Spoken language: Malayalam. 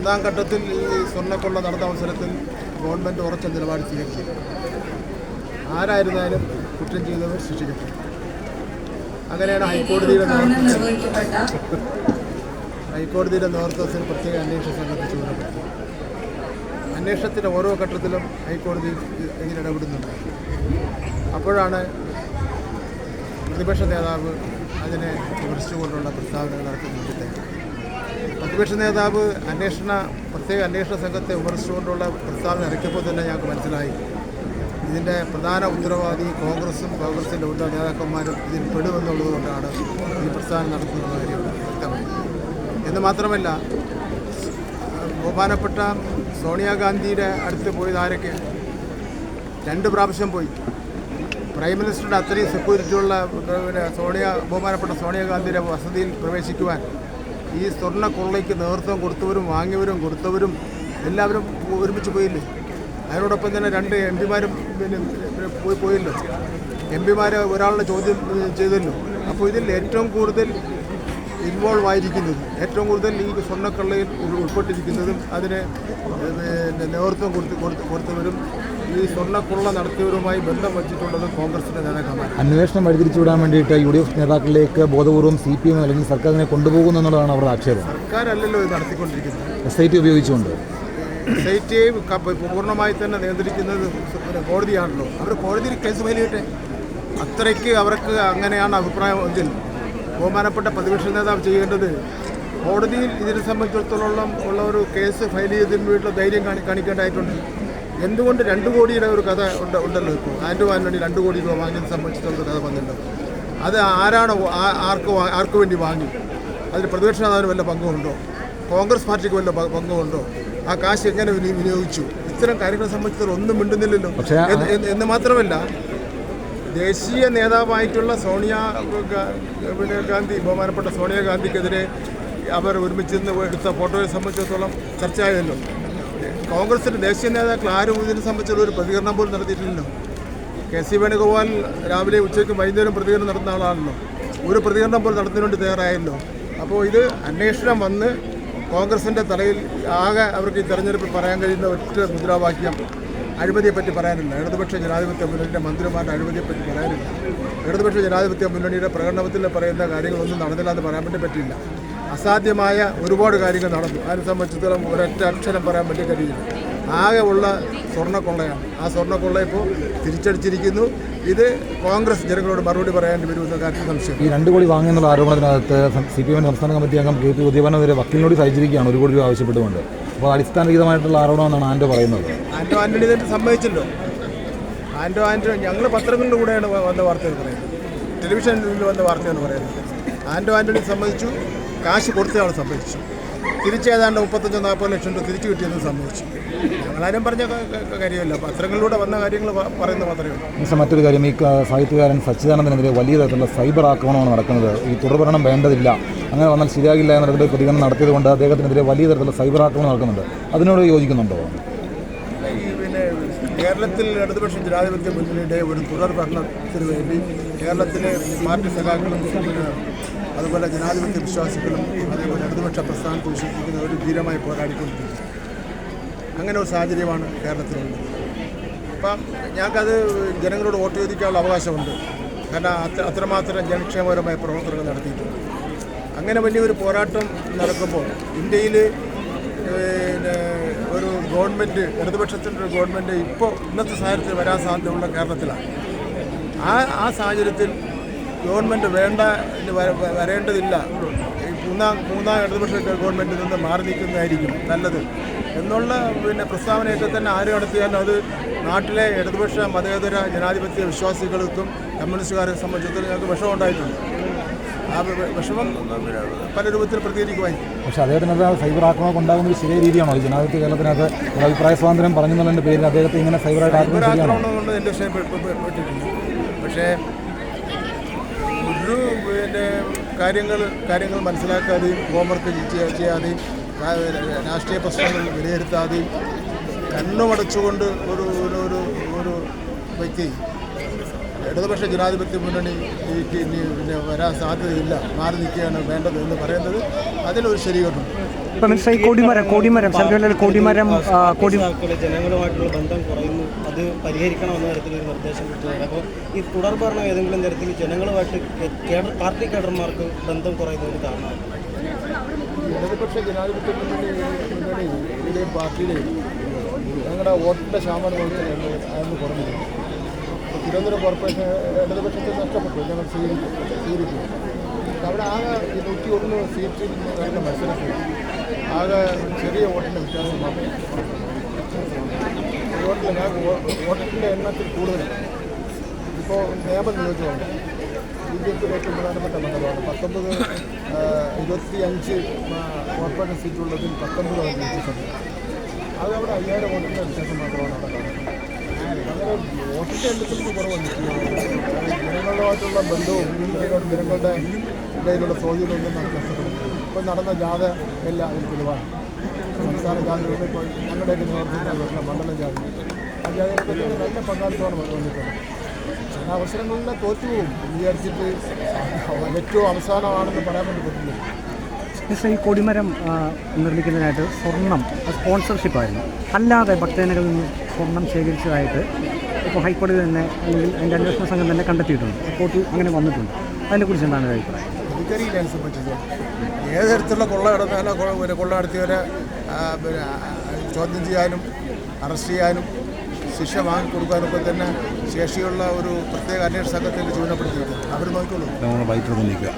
ഒന്നാം ഘട്ടത്തിൽ ഈ സ്വർണക്കൊള്ള നടന്ന അവസരത്തിൽ ഗവൺമെന്റ് ഉറച്ച നിലപാട് സ്വീകരിച്ചു. ആരായിരുന്നാലും കുറ്റം ചെയ്തവർ ശിക്ഷിക്കപ്പെട്ടു അങ്ങനെയാണ് ഹൈക്കോടതിയുടെ ഹൈക്കോടതിയുടെ നേതൃത്വത്തിൽ പ്രത്യേക അന്വേഷണ സംഘത്തെ ചുമതലപ്പെടുത്തി. അന്വേഷണത്തിന്റെ ഓരോ ഘട്ടത്തിലും ഹൈക്കോടതി ഇതിൽ ഇടപെടുന്നുണ്ട്. അപ്പോഴാണ് പ്രതിപക്ഷ നേതാവ് അതിനെ വിമർശിച്ചുകൊണ്ടുള്ള പ്രസ്താവനകൾ നടത്തുന്നത് പ്രതിപക്ഷ നേതാവ് അന്വേഷണ പ്രത്യേക അന്വേഷണ സംഘത്തെ വിമർശിച്ചുകൊണ്ടുള്ള പ്രസ്താവന ഇറക്കിയപ്പോൾ തന്നെ ഞങ്ങൾക്ക് മനസ്സിലായി. ഇതിന്റെ പ്രധാന ഉത്തരവാദി കോൺഗ്രസും കോൺഗ്രസിന്റെ ഉന്നത നേതാക്കന്മാരും ഇതിൽ പെടുമെന്നുള്ളത് കൊണ്ടാണ് ഈ പ്രസ്ഥാനം നടത്തുന്ന കാര്യം വ്യക്തമായി. എന്ന് മാത്രമല്ല ബഹുമാനപ്പെട്ട സോണിയാഗാന്ധിയുടെ അടുത്ത് പോയത് ആരൊക്കെ? രണ്ട് പ്രാവശ്യം പോയി. പ്രൈം മിനിസ്റ്ററുടെ അത്രയും സെക്യൂരിറ്റിയുള്ള സോണിയ ബഹുമാനപ്പെട്ട സോണിയാഗാന്ധിയുടെ വസതിയിൽ പ്രവേശിക്കുവാൻ ഈ സ്വർണ കൊള്ളയ്ക്ക് നേതൃത്വം കൊടുത്തവരും വാങ്ങിയവരും കൊടുത്തവരും എല്ലാവരും ഒരുമിച്ച് പോയില്ലേ? അതിനോടൊപ്പം തന്നെ രണ്ട് എം പിമാരും പിന്നെ പോയി പോയില്ലോ. എം പിമാരെ ഒരാളുടെ ചോദ്യം ചെയ്തല്ലോ. അപ്പോൾ ഇതിൽ ഏറ്റവും കൂടുതൽ ഇൻവോൾവ് ആയിരിക്കുന്നതും ഏറ്റവും കൂടുതൽ ഈ സ്വർണക്കള്ളയിൽ ഉൾപ്പെട്ടിരിക്കുന്നതും അതിന് പിന്നെ നേതൃത്വം കൊടുത്ത് കൊടുത്ത് കൊടുത്തവരും ഈ സ്വർണക്കൊള്ള നടത്തിയവരുമായി ബന്ധം വച്ചിട്ടുള്ളതും കോൺഗ്രസിന്റെ നേതാക്കന്മാർ അന്വേഷണം വഴിതിരിച്ചുവിടാൻ വേണ്ടിയിട്ട് യു ഡി എഫ് നേതാക്കളിലേക്ക് ബോധപൂർവം സി പി എം അല്ലെങ്കിൽ സർക്കാരിനെ കൊണ്ടുപോകുന്നു എന്നുള്ളതാണ് അവരുടെ ആക്ഷേപം. സർക്കാരല്ലല്ലോ ഇത് നടത്തിക്കൊണ്ടിരിക്കുന്നത്. എസ് ഐ ടി ഉപയോഗിച്ചുകൊണ്ട്. എസ് ഐ സ്റ്റേറ്റ് പൂർണമായി തന്നെ നിയന്ത്രിക്കുന്നത് കോടതിയാണല്ലോ. അവർ കോടതിയിൽ കേസ് ഫയൽ ചെയ്യട്ടെ? അത്രയ്ക്ക് അവർക്ക് അങ്ങനെയാണ് അഭിപ്രായം എങ്കിൽ ബഹുമാനപ്പെട്ട പ്രതിപക്ഷ നേതാവ് ചെയ്യേണ്ടത് കോടതിയിൽ ഇതിനെ സംബന്ധിച്ചിടത്തോളം ഉള്ള ഒരു കേസ് ഫയൽ ചെയ്തതിന് വേണ്ടിയുള്ള ധൈര്യം കാണി കാണിക്കേണ്ടതായിട്ടുണ്ട്. എന്തുകൊണ്ട് രണ്ട് കോടിയുടെ ഒരു കഥ ഉണ്ട് ഉണ്ടല്ലോ ഇപ്പോൾ. ആൻഡ് ആന്റണി രണ്ട് കോടി രൂപ വാങ്ങിയത് സംബന്ധിച്ചിടത്തോളം കഥ വന്നിട്ടുണ്ട്. അത് ആരാണോ ആർക്ക് ആർക്ക് വേണ്ടി വാങ്ങി? അതിൽ പ്രതിപക്ഷ നേതാവിന് വല്ല പങ്കുമുണ്ടോ? കോൺഗ്രസ് പാർട്ടിക്ക് വല്ല പങ്കുണ്ടോ ആ കാശ് എങ്ങനെ വിനി- വിനിയോഗിച്ചു? ഇത്തരം കാര്യങ്ങളെ സംബന്ധിച്ചിടത്തോളം ഒന്നും മിണ്ടുന്നില്ലല്ലോ. എന്ന് മാത്രമല്ല ദേശീയ നേതാവായിട്ടുള്ള സോണിയ ഗാന്ധി ബഹുമാനപ്പെട്ട സോണിയാഗാന്ധിക്കെതിരെ അവർ ഒരുമിച്ച് എടുത്ത ഫോട്ടോയെ സംബന്ധിച്ചിടത്തോളം ചർച്ചയായല്ലോ. കോൺഗ്രസിന്റെ ദേശീയ നേതാക്കൾ ആരും ഇതിനെ സംബന്ധിച്ചുള്ള ഒരു പ്രതികരണം പോലും നടത്തിയിട്ടില്ലല്ലോ. കെ സി വേണുഗോപാൽ രാവിലെ ഉച്ചയ്ക്കും വൈകുന്നേരം പ്രതികരണം നടത്തുന്ന ആളാണല്ലോ. ഒരു പ്രതികരണം പോലും നടത്തുന്നതിന് തയ്യാറായല്ലോ. അപ്പോൾ ഇത് അന്വേഷണം വന്ന് കോൺഗ്രസിന്റെ തലയിൽ ആകെ അവർക്ക് ഈ തെരഞ്ഞെടുപ്പിൽ പറയാൻ കഴിയുന്ന ഒറ്റ മുദ്രാവാക്യം അഴിമതിയെപ്പറ്റി പറയാനില്ല. ഇടതുപക്ഷ ജനാധിപത്യ മുന്നണിയുടെ മന്ത്രിമാരുടെ അഴിമതിയെപ്പറ്റി പറയാനില്ല. ഇടതുപക്ഷ ജനാധിപത്യ മുന്നണിയുടെ പ്രകടനത്തിൽ പറയുന്ന കാര്യങ്ങളൊന്നും നടന്നില്ല എന്ന് പറയാൻ വേണ്ടി പറ്റില്ല അസാധ്യമായ ഒരുപാട് കാര്യങ്ങൾ നടന്നു. അതിനെ സംബന്ധിച്ചിടത്തോളം ഒരൊറ്റ അക്ഷരം പറയാൻ വേണ്ടി കഴിയില്ല. ആകെ ഉള്ള സ്വർണക്കൊള്ളയാണ്. ആ സ്വർണക്കൊള്ള ഇപ്പോൾ തിരിച്ചടിച്ചിരിക്കുന്നു. ഇത് കോൺഗ്രസ് ജനങ്ങളോട് മറുപടി പറയാൻ വരുമെന്ന കാര്യത്തിൽ സംശയം. ഈ രണ്ട് കോടി വാങ്ങിയെന്നുള്ള ആരോപണത്തിനകത്ത് സി പി എം സംസ്ഥാന കമ്മിറ്റി അംഗം കെ പി ഉദ്യപാനെതിരെ വക്കീലിനോട് സഹിച്ചിരിക്കുകയാണ്. ഒരു കോടി രൂപ ആവശ്യപ്പെട്ടുകൊണ്ട്. അപ്പോൾ അടിസ്ഥാനരഹിതമായിട്ടുള്ള ആരോപണമെന്നാണ് ആൻഡോ പറയുന്നത്. ആൻഡോ ആന്റണി ഇതായിട്ട് സംഭവിച്ചല്ലോ? ആൻഡോ ആന്റോ ഞങ്ങൾ പത്രങ്ങളുടെ കൂടെയാണ് വന്ന വാർത്തകൾ പറയുന്നത്. ടെലിവിഷനിൽ വന്ന വാർത്തയാണ് പറയുന്നത്. ആൻഡോ ആന്റണി സംബന്ധിച്ചു കാശ് കൊടുത്തയാൾ സമ്മതിച്ചു തിരിച്ച് ഏതാണ്ട് മുപ്പത്തഞ്ചോ നാൽപ്പത് ലക്ഷം രൂപ തിരിച്ചു കിട്ടിയെന്ന് സംഭവിച്ചു ഞങ്ങളാരും പറഞ്ഞ കാര്യമല്ല. പത്രങ്ങളിലൂടെ വന്ന കാര്യങ്ങൾ പറയുന്ന മാത്രമേ ഉള്ളൂ. മറ്റൊരു കാര്യം ഈ സാഹിത്യകാരൻ സച്ചിദാനന്ദനെതിരെ വലിയ തരത്തിലുള്ള സൈബർ ആക്രമണമാണ് നടക്കുന്നത്. ഈ തുടർഭരണം വേണ്ടതില്ല. അങ്ങനെ വന്നാൽ ശരിയാകില്ല എന്ന തരത്തിലുള്ള പ്രതികരണം നടത്തിയതുകൊണ്ട് അദ്ദേഹത്തിനെതിരെ വലിയ തരത്തിലുള്ള സൈബർ ആക്രമണം നടക്കുന്നുണ്ട്. അതിനോട് യോജിക്കുന്നുണ്ടോ? പിന്നെ കേരളത്തിൽ ഇടതുപക്ഷ ജനാധിപത്യ മുന്നണിയുടെ ഒരു തുടർ ഭരണത്തിന് വേണ്ടി കേരളത്തിലെ പാർട്ടി സഖാക്കളും അതുപോലെ ജനാധിപത്യ വിശ്വാസികളും അതേപോലെ ഇടതുപക്ഷ പ്രസ്ഥാനത്ത് വിശ്വസിക്കുന്നവർ ധീരമായി പോരാടിക്കൊണ്ടിരിക്കുന്നു. അങ്ങനെ ഒരു സാഹചര്യമാണ് കേരളത്തിലുള്ളത്. അപ്പം ഞങ്ങൾക്കത് ജനങ്ങളോട് വോട്ട് ചോദിക്കാനുള്ള അവകാശമുണ്ട്. കാരണം അത്ര അത്രമാത്രം ജനക്ഷേമപരമായ പ്രവർത്തനങ്ങൾ നടത്തിയിട്ടുണ്ട്. അങ്ങനെ വലിയൊരു പോരാട്ടം നടക്കുമ്പോൾ ഇന്ത്യയിൽ ഒരു ഗവൺമെന്റ് ഇടതുപക്ഷത്തിന്റെ ഒരു ഗവൺമെന്റ് ഇപ്പോൾ ഇന്നത്തെ സാഹചര്യത്തിൽ വരാൻ സാധ്യതയുള്ള കേരളത്തിലാണ്. ആ ആ സാഹചര്യത്തിൽ ഗവൺമെന്റ് വേണ്ട എന്ന് വരേണ്ടതില്ല. ഈ മൂന്നാം മൂന്നാം ഇടതുപക്ഷ ഗവൺമെന്റിൽ നിന്ന് മാറി നിൽക്കുന്നതായിരിക്കും നല്ലത്. എന്നുള്ള പിന്നെ പ്രസ്താവനയൊക്കെ തന്നെ ആര് നടത്തിയാലും അത് നാട്ടിലെ ഇടതുപക്ഷ മതേതര ജനാധിപത്യ വിശ്വാസികൾക്കും കമ്മ്യൂണിസ്റ്റുകാരെ സംബന്ധിച്ചിടത്തോളം ഞങ്ങൾക്ക് വിഷമം ഉണ്ടായിട്ടുണ്ട്. ആ വിഷമം പല രൂപത്തിൽ പ്രതികരിക്കുമായിരിക്കും. പക്ഷേ അദ്ദേഹത്തിനത് സൈബർ ആക്രമണം ഉണ്ടാകുന്നത് ശരിയായ രീതിയാണോ? ഈ ജനാധിപത്യ കേരളത്തിനകത്ത് ഒരു അഭിപ്രായ സ്വാതന്ത്ര്യം പറഞ്ഞെന്നുള്ളതിന്റെ പേരിൽ അദ്ദേഹത്തെ ഇങ്ങനെ സൈബർ ആക്രമണം കൊണ്ട് എന്റെ വിഷയം പക്ഷേ ഒരു പിന്നെ കാര്യങ്ങൾ കാര്യങ്ങൾ മനസ്സിലാക്കാതെയും ഹോംവർക്ക് ചെയ്യ- ചെയ്യാതെയും രാഷ്ട്രീയ പ്രശ്നങ്ങൾ വിലയിരുത്താതെയും കണ്ണുമടച്ചുകൊണ്ട് ഒരു ഒരു ഒരു വ്യക്തി ഇടതുപക്ഷ ജനാധിപത്യ മുന്നണിക്ക് ഇനി പിന്നെ വരാൻ സാധ്യതയില്ല മാറി നിൽക്കുകയാണ് വേണ്ടത് എന്ന് പറയുന്നത് അതിലൊരു ശരികെട്ടുണ്ട് ഇപ്പം കോടിമരം കോടിമരം കൊടിമരം കൊടിമരം ശബരിമലയിൽ കൊടിമരം ആ, ജനങ്ങളുമായിട്ടുള്ള ബന്ധം കുറയുന്നു. അത് പരിഹരിക്കണമെന്ന തരത്തിലൊരു നിർദ്ദേശം കിട്ടുന്നുണ്ട് അപ്പോൾ ഈ തുടർ ഭരണം ഏതെങ്കിലും തരത്തിൽ ജനങ്ങളുമായിട്ട് പാർട്ടി കേഡർമാർക്ക് ബന്ധം കുറയുന്നതിന് കാരണമാണ് ഇടതുപക്ഷ ജനാധിപത്യ മുന്നണി മുന്നണി പാർട്ടിയുടെയും ഞങ്ങളുടെ വോട്ടിന്റെ ശതമാനം കുറഞ്ഞിരുന്നു തിരുവനന്തപുരം കോർപ്പറേഷൻ ഇടതുപക്ഷത്തെ നഷ്ടപ്പെട്ടു. ഞങ്ങൾ സ്വീകരിക്കും സ്വീകരിക്കും അവിടെ ആകെ നൂറ്റി ഒന്ന് സീറ്റിൽ നടന്ന മത്സരത്തിൽ ആകെ ചെറിയ വോട്ടിന്റെ വ്യത്യാസം മാത്രമേ വോട്ടിൽ വോട്ടിന്റെ എണ്ണത്തിൽ കൂടുതൽ. ഇപ്പോൾ നിയമം നിയോജകമുണ്ട്. ബി ജെ പിയുടെ ഏറ്റവും പ്രധാനപ്പെട്ട മണ്ഡലമാണ്. പത്തൊമ്പത് ഇരുപത്തി അഞ്ച് കോർപ്പറേഷൻ സീറ്റുള്ളതിൽ പത്തൊമ്പത് അവർ ജയിച്ചിട്ടുണ്ട്. അത് അവിടെ അയ്യായിരം വോട്ടിന്റെ വ്യത്യാസം മാത്രമാണ് അവിടെ കാണുന്നത്. വോട്ടിന്റെ ജനങ്ങളുമായിട്ടുള്ള ബന്ധവും ജനങ്ങളുടെ ഇടയിലുള്ള സ്വാധീനമൊന്നും നമുക്ക് നഷ്ടപ്പെടുന്നു ഇപ്പം നടന്ന ജാഥ എല്ലാം അതിൽ തെളിവാണ് സംസ്ഥാന ജാഥകളുടെ ഇപ്പോൾ ഞങ്ങളുടെയൊക്കെ നേതൃത്വത്തിലുള്ള മണ്ഡലം ജാഥ ആ ജാഥയിലൊക്കെ നല്ല പങ്കാളിത്തമാണ് വന്നിട്ടുള്ളത് ചില അവസരങ്ങളിലെ തോറ്റു വിചാരിച്ചിട്ട് ഏറ്റവും അവസാനമാണെന്ന് പറയാൻ വേണ്ടി പറ്റില്ല ഈ കൊടിമരം ആ, നിർമ്മിക്കുന്നതിനായിട്ട് സ്വർണം സ്പോൺസർഷിപ്പായിരുന്നു അല്ലാതെ ഭക്തജനങ്ങളിൽ നിന്ന് സ്വർണം ശേഖരിച്ചതായിട്ട് ഇപ്പോൾ ഹൈക്കോടതി തന്നെ അല്ലെങ്കിൽ അതിന്റെ അന്വേഷണ സംഘം തന്നെ കണ്ടെത്തിയിട്ടുണ്ട്. റിപ്പോർട്ട് അങ്ങനെ വന്നിട്ടുണ്ട്. അതിനെക്കുറിച്ച് എന്താണ് ഒരു അഭിപ്രായം? എനിക്കറിയില്ല അതിനെ സംബന്ധിച്ച് ഏത് തരത്തിലുള്ള കൊള്ള നടന്നാലോ കൊള്ള പിന്നെ കൊള്ള നടത്തിയവരെ പിന്നെ ചോദ്യം ചെയ്യാനും അറസ്റ്റ് ചെയ്യാനും ശിക്ഷ വാങ്ങിക്കൊടുക്കാനൊക്കെ തന്നെ ശേഷിയുള്ള ഒരു പ്രത്യേക അന്വേഷണ സംഘത്തിൽ ചുമതലപ്പെടുത്തിയിട്ടുണ്ട് അവർ നോക്കിക്കോളൂ. നമ്മൾ ബൈറ്റ് നിൽക്കുക